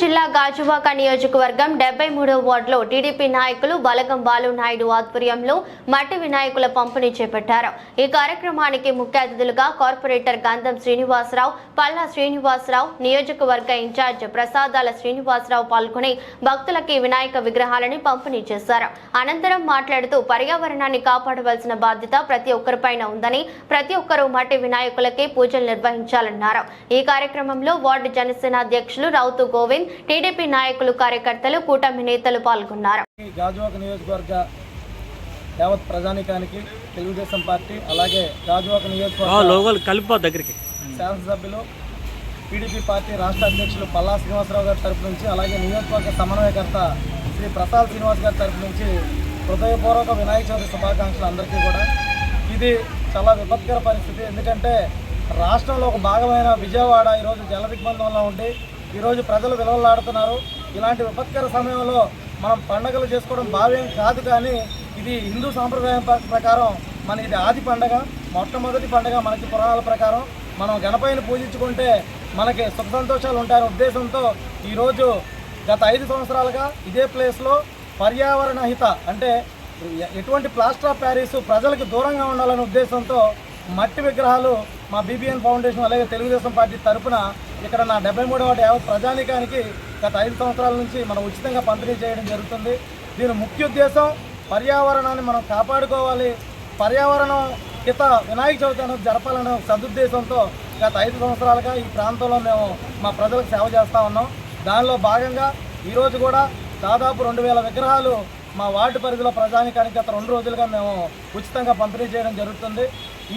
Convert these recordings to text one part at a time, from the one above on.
జిల్లా గాజువాక నియోజకవర్గం డెబ్బై మూడో వార్డులో టీడీపీ నాయకులు బలగం బాలు నాయుడు ఆధ్వర్యంలో మట్టి వినాయకుల పంపిణీ చేపట్టారు. ఈ కార్యక్రమానికి ముఖ్య అతిథులుగా కార్పొరేటర్ గంధం శ్రీనివాసరావు పల్లా శ్రీనివాసరావు నియోజకవర్గ ఇన్ఛార్జ్ ప్రసాదాల శ్రీనివాసరావు పాల్గొని భక్తులకి వినాయక విగ్రహాలని పంపిణీ చేశారు. అనంతరం మాట్లాడుతూ పర్యావరణాన్ని కాపాడవలసిన బాధ్యత ప్రతి ఒక్కరిపైన ఉందని ప్రతి ఒక్కరూ మట్టి వినాయకులకే పూజలు నిర్వహించాలన్నారు. ఈ కార్యక్రమంలో వార్డు జనసేన అధ్యక్షులు రౌతు గోవింద్ టీడీపీ నాయకులు కార్యకర్తలు కూటమి నేతలు పాల్గొన్నారు. గాజువాక నియోజకవర్గ యావత్ ప్రజానికానికి తెలుగుదేశం పార్టీ అలాగే గాజువాక నియోజకవర్గ కలిపి దగ్గరికి. శాసనసభ్యులు టీడీపీ పార్టీ రాష్ట్ర అధ్యక్షులు పల్లా శ్రీనివాసరావు గారి తరపు నుంచి అలాగే నియోజకవర్గ సమన్వయకర్త శ్రీ ప్రసాద్ శ్రీనివాస్ గారి తరపు నుంచి హృదయపూర్వక వినాయక చవితి శుభాకాంక్షలు అందరికీ కూడా. ఇది చాలా విపత్కర పరిస్థితి. ఎందుకంటే రాష్ట్రంలో ఒక భాగమైన విజయవాడ ఈరోజు జల దిగ్బంధంలో ఉండి ఈరోజు ప్రజలు విలువలాడుతున్నారు ఇలాంటి విపత్కర సమయంలో మనం పండగలు చేసుకోవడం భావ్యం కాదు కానీ ఇది హిందూ సాంప్రదాయం ప్రకారం మన ఇది ఆది పండగ మొట్టమొదటి పండగ మనకి పురాణాల ప్రకారం. మనం గణపైన పూజించుకుంటే మనకి సుఖ సంతోషాలు ఉంటాయనే ఉద్దేశంతో ఈరోజు గత ఐదు సంవత్సరాలుగా ఇదే ప్లేస్లో పర్యావరణ హిత అంటే ఎటువంటి ప్లాస్టర్ ఆఫ్ ప్యారిస్ ప్రజలకు దూరంగా ఉండాలనే ఉద్దేశంతో మట్టి విగ్రహాలు మా బీబీఎన్ ఫౌండేషన్ అలాగే తెలుగుదేశం పార్టీ తరపున ఇక్కడ నా డెబ్బై మూడవ యావత్ ప్రజానికానికి గత ఐదు సంవత్సరాల నుంచి మనం ఉచితంగా పంపిణీ చేయడం జరుగుతుంది. దీని ముఖ్య ఉద్దేశం పర్యావరణాన్ని మనం కాపాడుకోవాలి. పర్యావరణం హిత వినాయక చవితి అనేది జరపాలనే సదుద్దేశంతో గత ఐదు సంవత్సరాలుగా ఈ ప్రాంతంలో మేము మా ప్రజలకు సేవ చేస్తూ ఉన్నాం. దానిలో భాగంగా ఈరోజు కూడా దాదాపు రెండు వేల విగ్రహాలు మా వార్డు పరిధిలో ప్రజానికానికి గత రెండు రోజులుగా మేము ఉచితంగా పంపిణీ చేయడం జరుగుతుంది.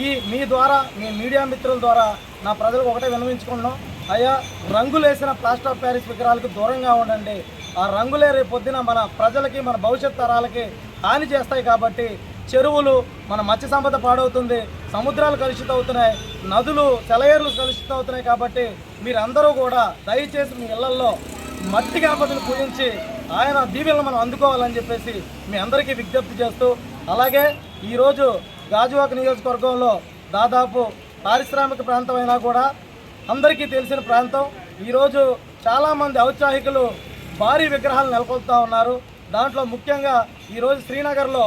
ఈ మీ ద్వారా మీ మీడియా మిత్రుల ద్వారా నా ప్రజలకు ఒకటే విన్నవించుకున్నాం అయ్యా రంగులేసిన ప్లాస్టర్ ఆఫ్ ప్యారిస్ విగ్రహాలకు దూరంగా ఉండండి. ఆ రంగులే రేపు పొద్దున మన ప్రజలకి మన భవిష్యత్ తరాలకి హాని చేస్తాయి కాబట్టి చెరువులు మన మత్స్య సంపద పాడవుతుంది సముద్రాలు కలుషితం అవుతున్నాయి నదులు సెలయేర్లు కలుషితం అవుతున్నాయి కాబట్టి మీరందరూ కూడా దయచేసి మీ ఇళ్ళల్లో మట్టి గణపతిని పూజించి ఆయన దీవెలను మనం అందుకోవాలని చెప్పేసి మీ అందరికీ విజ్ఞప్తి చేస్తూ అలాగే ఈరోజు గాజువాక నియోజకవర్గంలో దాదాపు పారిశ్రామిక ప్రాంతం అయినా కూడా అందరికీ తెలిసిన ప్రాంతం. ఈరోజు చాలామంది ఔత్సాహికులు భారీ విగ్రహాలు నెలకొల్పుతా ఉన్నారు. దాంట్లో ముఖ్యంగా ఈరోజు శ్రీనగర్లో